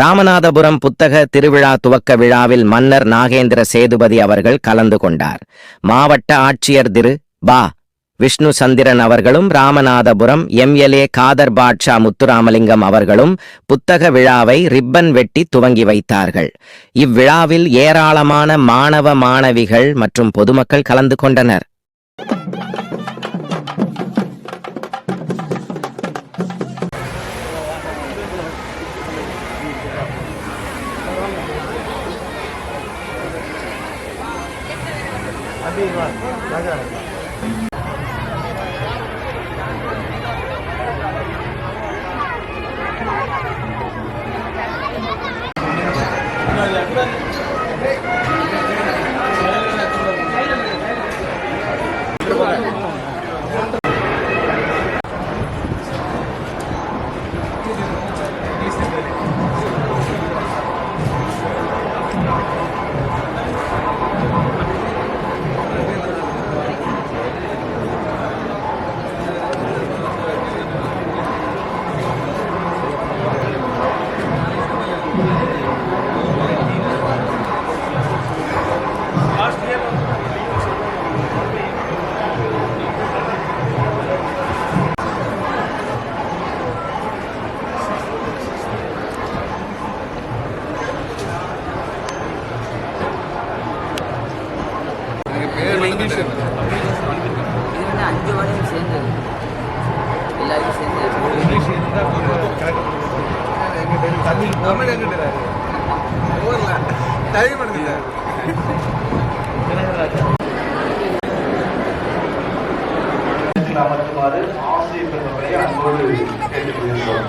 ராமநாதபுரம் புத்தக திருவிழா துவக்க விழாவில் மன்னர் நாகேந்திர சேதுபதி அவர்கள் கலந்து கொண்டார். மாவட்ட ஆட்சியர் திரு பா. விஷ்ணு சந்திரன் அவர்களும் ராமநாதபுரம் எம்எல்ஏ காதர் பாட்ஷா முத்துராமலிங்கம் அவர்களும் புத்தக விழாவை ரிப்பன் வெட்டி துவங்கி வைத்தார்கள். இவ்விழாவில் ஏராளமான மாணவ மாணவிகள் மற்றும் பொதுமக்கள் கலந்து கொண்டனர். अभी बात இது வந்து அஞ்சு வரையும் சேர்ந்தது. எல்லாருக்கும் சேர்ந்து அமர்த்துமாறு ஆசிரியர் பெருமக்களை அன்போடு கேட்டுக்கொள்கிறோம்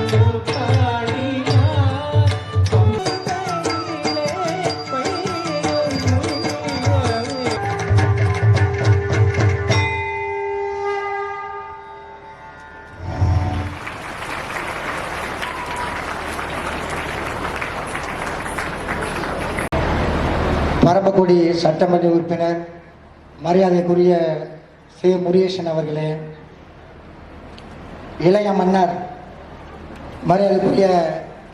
பரமக்குடி சட்டமன்ற உறுப்பினர் மரியாதைக்குரிய சி. முருகேசன் அவர்களே இளைய மன்னர் மரியாதைக்குரிய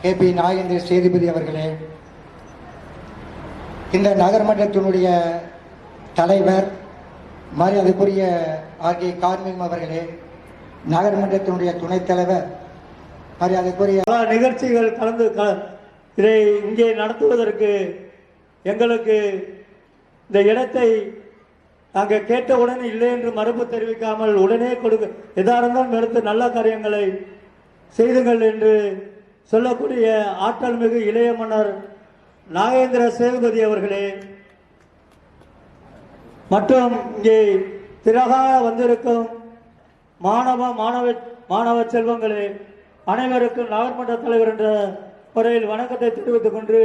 கே. பி. நாகேந்திர சேதுபதி அவர்களே இந்த நகர்மன்றத்தினுடைய தலைவர் மரியாதைக்குரிய ஆர். கே. கார்மிகம் அவர்களே நகர்மன்றத்தினுடைய துணைத் தலைவர் மரியாதைக்குரிய பல நிகழ்ச்சிகள் கலந்து இதை இங்கே நடத்துவதற்கு எங்களுக்கு இந்த இடத்தை நாங்கள் கேட்டவுடன் இல்லை என்று மறுப்பு தெரிவிக்காமல் உடனே கொடுக்க எதாக இருந்தாலும் எடுத்து நல்ல காரியங்களை செய்துங்கள் என்று சொல்லக்கூடிய ஆற்றல் மிகு இளைய மன்னர் நாகேந்திர சேதுபதி அவர்களே. மற்றும் இங்கே திரகாக வந்திருக்கும் மாணவ மாணவ மாணவ செல்வங்களே அனைவருக்கும் நகர்மன்ற தலைவர் என்ற முறையில் வணக்கத்தை தெரிவித்துக் கொண்டு